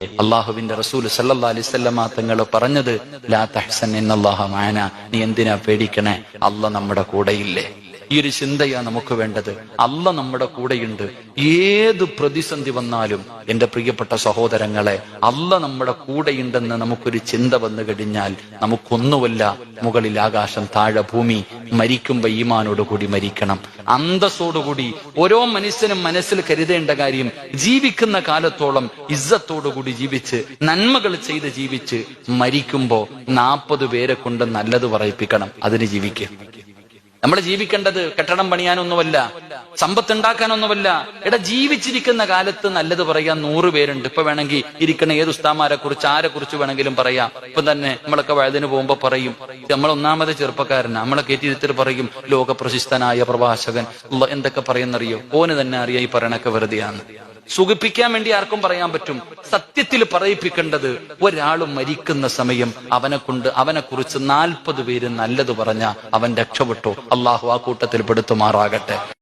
അള്ളാഹുവിന്റെ റസൂൽ സല്ലാ അലൈഹി വസല്ലമ തങ്ങൾ പറഞ്ഞത് ലാ തഹ്സൻ ഇന്നല്ലാഹ മാന നീ എന്തിനാ പേടിക്കണേ? അല്ല നമ്മുടെ കൂടെയില്ലേ? ഈ ഒരു ചിന്തയാ നമുക്ക് വേണ്ടത്. അല്ല നമ്മുടെ കൂടെയുണ്ട്. ഏത് പ്രതിസന്ധി വന്നാലും എന്റെ പ്രിയപ്പെട്ട സഹോദരങ്ങളെ അല്ല നമ്മുടെ കൂടെയുണ്ടെന്ന് നമുക്കൊരു ചിന്ത വന്നു കഴിഞ്ഞാൽ നമുക്കൊന്നുമല്ല മുകളിൽ ആകാശം താഴെ ഭൂമി മരിക്കുമ്പോ ഈമാനോടുകൂടി മരിക്കണം. അന്തസ്സോടുകൂടി ഓരോ മനുഷ്യനും മനസ്സിൽ കരുതേണ്ട കാര്യം ജീവിക്കുന്ന കാലത്തോളം ഇസ്സത്തോടുകൂടി ജീവിച്ച് നന്മകൾ ചെയ്ത് ജീവിച്ച് മരിക്കുമ്പോ നാൽപ്പത് പേരെ കൊണ്ട് നല്ലത് പറയിപ്പിക്കണം. അതിന് ജീവിക്കുക നമ്മൾ ജീവിക്കേണ്ടത് കെട്ടണം പണിയാനൊന്നുമല്ല സമ്പത്ത് ഉണ്ടാക്കാനൊന്നുമല്ല എടാ ജീവിച്ചിരിക്കുന്ന കാലത്ത് നല്ലത് പറയാൻ നൂറ് പേരുണ്ട്. ഇപ്പൊ വേണമെങ്കിൽ ഇരിക്കുന്ന ഏത് ഉസ്താമാരെ കുറിച്ച് ആരെ കുറിച്ച് വേണമെങ്കിലും പറയാം. ഇപ്പൊ തന്നെ നമ്മളൊക്കെ വഴുതിന് പോകുമ്പോ പറയും നമ്മൾ ഒന്നാമത് ചെറുപ്പക്കാരൻ നമ്മളെ കയറ്റിയിരുത്തിട്ട് പറയും ലോക പ്രശസ്തനായ പ്രഭാഷകൻ എന്തൊക്കെ പറയുന്നറിയോ? ഓന് തന്നെ അറിയാം ഈ പറയണൊക്കെ വെറുതെയാണ്. സുഖിപ്പിക്കാൻ വേണ്ടി ആർക്കും പറയാൻ പറ്റും. സത്യത്തിൽ പറയിപ്പിക്കേണ്ടത് ഒരാൾ മരിക്കുന്ന സമയം അവനെ കൊണ്ട് അവനെ കുറിച്ച് നാൽപ്പത് പേര് നല്ലത് പറഞ്ഞ അവൻ രക്ഷപ്പെട്ടു. അള്ളാഹു ആ കൂട്ടത്തിൽ പെടുത്തുമാറാകട്ടെ.